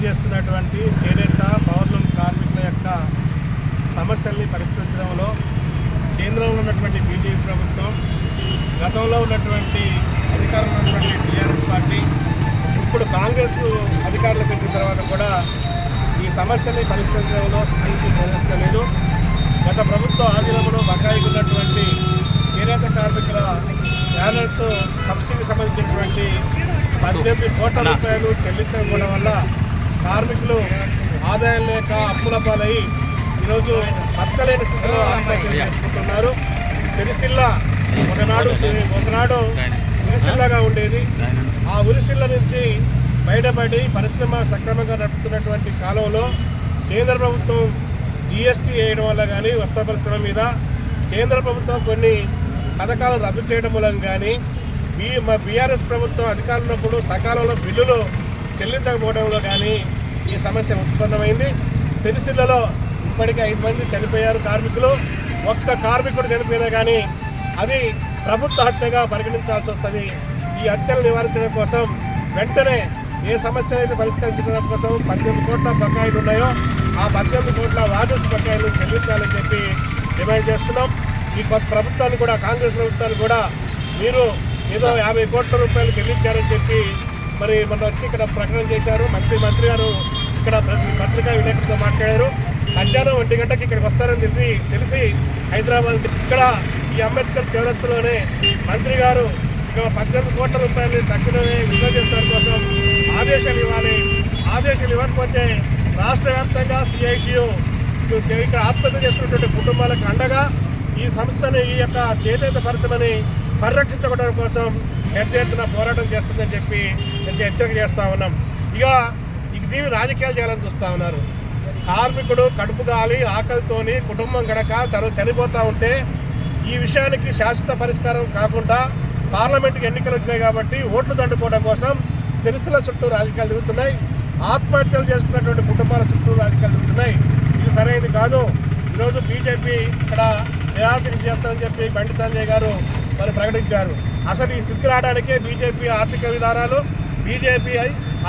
పనిచేస్తున్నటువంటి చేనేత పౌర్లం కార్మికుల యొక్క సమస్యల్ని పరిష్కరించడంలో కేంద్రంలో ఉన్నటువంటి బీజేపీ ప్రభుత్వం గతంలో ఉన్నటువంటి అధికారంలో ఉన్నటువంటి టీఆర్ఎస్ పార్టీ ఇప్పుడు కాంగ్రెస్ అధికారులకు పెట్టిన తర్వాత కూడా ఈ సమస్యల్ని పరిష్కరించడంలో స్పందించి ప్రదర్శించలేదు గత ప్రభుత్వ ఆధీనంలో బకాయికి ఉన్నటువంటి చేనేత కార్మికుల బ్యానర్స్ సబ్సిడీకి సంబంధించినటువంటి పద్దెనిమిది కోట్ల రూపాయలు చెల్లించకపోవడం వల్ల కార్మికులు ఆదాయం లేక అప్పుల పాలై ఈరోజు బతకలేని స్థితిలో చేసుకుంటున్నారు. సిరిసిల్ల ఒకనాడు ఒకనాడు ఉరిసిల్లగా ఉండేది. ఆ ఉరిసిల్ల నుంచి బయటపడి పరిశ్రమ సక్రమంగా నడుపుతున్నటువంటి కాలంలో కేంద్ర ప్రభుత్వం జిఎస్టీ వేయడం వల్ల కానీ వస్త్ర పరిశ్రమ మీద కేంద్ర ప్రభుత్వం కొన్ని పథకాలను రద్దు చేయడం మూలం కానీ బీ మా బీఆర్ఎస్ ప్రభుత్వం అధికారంలో సకాలంలో బిల్లులు చెల్లించకపోవడంలో కానీ ఈ సమస్య ఉత్పన్నమైంది. సిరిసిల్లలో ఇప్పటికే ఐదు మంది చనిపోయారు కార్మికులు. ఒక్క కార్మికుడు చనిపోయినా కానీ అది ప్రభుత్వ హత్యగా పరిగణించాల్సి వస్తుంది. ఈ హత్యలు నివారించడం కోసం వెంటనే ఏ సమస్య అయితే పరిష్కరించడం కోసం పద్దెనిమిది కోట్ల బకాయిలు ఉన్నాయో ఆ పద్దెనిమిది కోట్ల వార్డర్స్ బకాయిలు చెల్లించాలని చెప్పి డిమాండ్ చేస్తున్నాం. ఈ కొత్త ప్రభుత్వాన్ని కూడా కాంగ్రెస్ ప్రభుత్వాన్ని కూడా మీరు ఏదో యాభై కోట్ల రూపాయలు చెల్లించారని చెప్పి మరి మొన్న వచ్చి ఇక్కడ ప్రకటన చేశారు. మంత్రి మంత్రి గారు ఇక్కడ పత్రికా విలేకరులతో మాట్లాడారు. మధ్యాహ్నం ఒంటి గంటకి ఇక్కడికి వస్తారని తెలిసి తెలిసి హైదరాబాద్ ఇక్కడ ఈ అంబేద్కర్ చౌరస్తులోనే మంత్రి గారు ఇక పద్దెనిమిది కోట్ల రూపాయలు తక్షణమే విడుదల చేసడం కోసం ఆదేశాలు ఇవ్వాలి. ఆదేశాలు ఇవ్వకపోతే రాష్ట్ర వ్యాప్తంగా సిఐటియు ఇక్కడ ఆత్మహత్య చేస్తున్నటువంటి కుటుంబాలకు అండగా ఈ సంస్థని ఈ యొక్క చేనేత పరిరక్షించుకోవడం కోసం పెద్ద ఎత్తున పోరాటం చేస్తుందని చెప్పి హెచ్చరిక చేస్తూ ఉన్నాం. ఇక ఇక దీన్ని రాజకీయాలు చేయాలని చూస్తూ ఉన్నారు. కార్మికుడు కడుపు గాలి ఆకలితోని కుటుంబం గడక చదువు చనిపోతూ ఉంటే ఈ విషయానికి శాశ్వత పరిష్కారం కాకుండా పార్లమెంట్కి ఎన్నికలు వచ్చినాయి కాబట్టి ఓట్లు దండుకోవడం కోసం సిరిసిల చుట్టూ రాజకీయాలు తిరుగుతున్నాయి. ఆత్మహత్యలు చేసుకున్నటువంటి కుటుంబాల చుట్టూ రాజకీయాలు తిరుగుతున్నాయి. ఇది సరైనది కాదు. ఈరోజు బీజేపీ ఇక్కడ నిరాకరించేస్తానని చెప్పి బండి సంజయ్ గారు మరి ప్రకటించారు. అసలు ఈ స్థితికి రావడానికే బీజేపీ ఆర్థిక విధానాలు బీజేపీ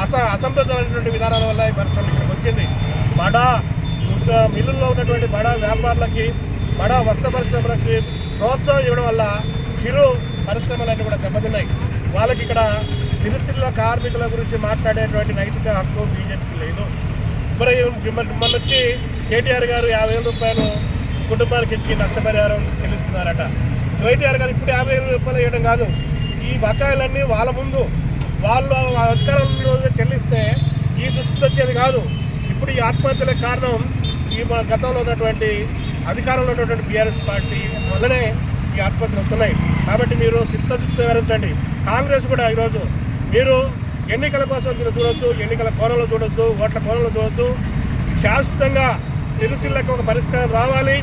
అస అసంబద్ధమైనటువంటి విధానాల వల్ల ఈ పరిశ్రమ ఇక్కడికి వచ్చింది. బడా మిల్లుల్లో ఉన్నటువంటి బడా వ్యాపారులకి బడా వస్త్ర పరిశ్రమలకి ప్రోత్సాహం ఇవ్వడం వల్ల చిరు పరిశ్రమలన్నీ కూడా దెబ్బతిన్నాయి. వాళ్ళకి ఇక్కడ సిరిసిల్ల కార్మికుల గురించి మాట్లాడేటువంటి నైతిక హక్కు బీజేపీకి లేదు. మరి మిమ్మల్ని వచ్చి కేటీఆర్ గారు యాభై వేల రూపాయలు కుటుంబానికి ఇచ్చి నష్టపరిహారం చెల్లిస్తున్నారట. కేటీఆర్ గారు ఇప్పుడు యాభై వేల రూపాయలు వేయడం కాదు. ఈ బకాయిలన్నీ వాళ్ళ ముందు. వాళ్ళు అధికారంలో చెల్లిస్తే ఈ దుస్థితి వచ్చేది కాదు. ఇప్పుడు ఈ ఆత్మహత్యలకు కారణం ఈ మన గతంలో ఉన్నటువంటి అధికారంలో ఉన్నటువంటి బీఆర్ఎస్ పార్టీ వల్లనే ఈ ఆత్మహత్యలు వస్తున్నాయి. కాబట్టి మీరు చిత్తశుద్ధి వివరించండి కాంగ్రెస్ కూడా ఈరోజు మీరు ఎన్నికల కోసం మీరు చూడొద్దు ఎన్నికల కోణంలో చూడొద్దు ఓట్ల కోణంలో చూడొద్దు. శాశ్వతంగా సిరిసిల్లకు ఒక పరిష్కారం రావాలి.